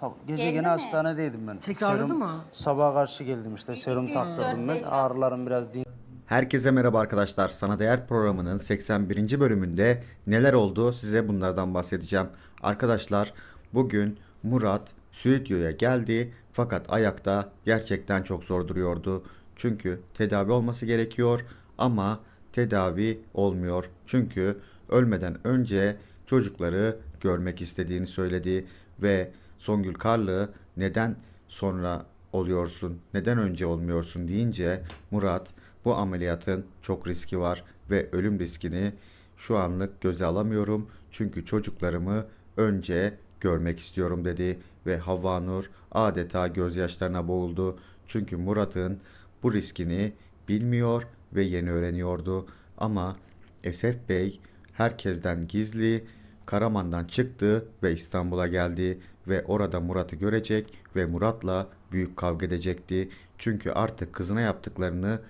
Sab- Gece Geldi gene mi? hastanedeydim ben. Tekrarladı Serum- mı? Sabaha karşı geldim işte serum taktırdım ben. Ağrılarım biraz din. Herkese merhaba arkadaşlar. Sana Değer programının 81. bölümünde neler oldu size bunlardan bahsedeceğim. Arkadaşlar bugün Murat stüdyoya geldi fakat ayakta gerçekten çok zor duruyordu. Çünkü tedavi olması gerekiyor ama tedavi olmuyor. Çünkü ölmeden önce çocukları görmek istediğini söyledi ve Songül Karlı neden sonra oluyorsun, neden önce olmuyorsun deyince Murat bu ameliyatın çok riski var ve ölüm riskini şu anlık göze alamıyorum çünkü çocuklarımı önce görmek istiyorum dedi ve Havva Nur adeta gözyaşlarına boğuldu. Çünkü Murat'ın bu riskini bilmiyor ve yeni öğreniyordu. Ama Esef Bey herkesten gizli Karaman'dan çıktı ve İstanbul'a geldi ve orada Murat'ı görecek ve Murat'la büyük kavga edecekti. Çünkü artık kızına yaptıklarını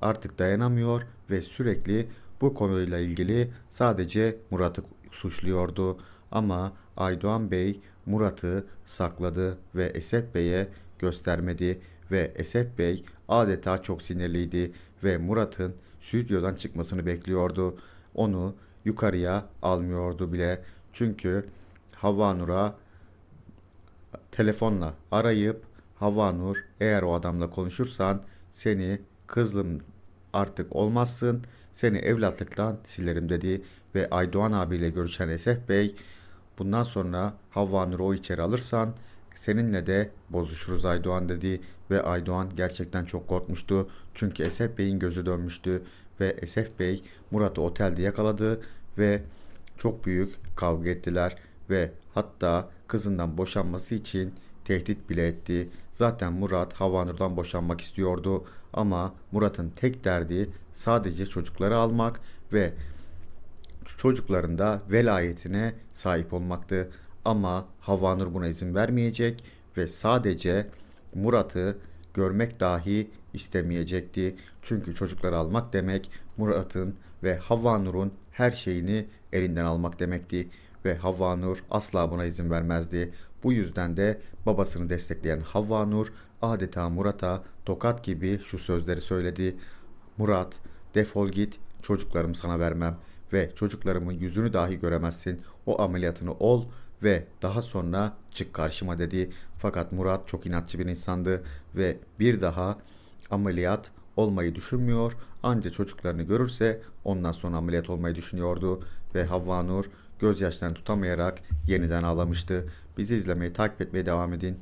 artık dayanamıyor ve sürekli bu konuyla ilgili sadece Murat'ı suçluyordu. Ama Aydoğan Bey Murat'ı sakladı ve Esef Bey'e göstermedi ve Esef Bey adeta çok sinirliydi ve Murat'ın stüdyodan çıkmasını bekliyordu. Onu yukarıya almıyordu bile. Çünkü Havva Nur'a telefonla arayıp Havva Nur eğer o adamla konuşursan seni kızım artık olmazsın seni evlatlıktan silerim dedi ve Aydoğan abiyle görüşen Esef Bey bundan sonra Havva Nur'u içeri alırsan seninle de bozuşuruz Aydoğan dedi ve Aydoğan gerçekten çok korkmuştu çünkü Esef Bey'in gözü dönmüştü ve Esef Bey Murat'ı otelde yakaladı ve çok büyük kavga ettiler ve hatta kızından boşanması için tehdit bile etti. Zaten Murat Havanur'dan boşanmak istiyordu ama Murat'ın tek derdi sadece çocukları almak ve çocukların da velayetine sahip olmaktı. Ama Havanur buna izin vermeyecek ve sadece Murat'ı görmek dahi istemeyecekti. Çünkü çocukları almak demek Murat'ın ve Havanur'un her şeyini elinden almak demekti ve Havva Nur asla buna izin vermezdi. Bu yüzden de babasını destekleyen Havva Nur adeta Murat'a tokat gibi şu sözleri söyledi. Murat defol git çocuklarımı sana vermem ve çocuklarımın yüzünü dahi göremezsin. O ameliyatını ol ve daha sonra çık karşıma dedi. Fakat Murat çok inatçı bir insandı ve bir daha ameliyat olmayı düşünmüyor. Anca çocuklarını görürse ondan sonra ameliyat olmayı düşünüyordu ve Havva Nur gözyaşlarını tutamayarak yeniden ağlamıştı. Bizi izlemeyi takip etmeye devam edin.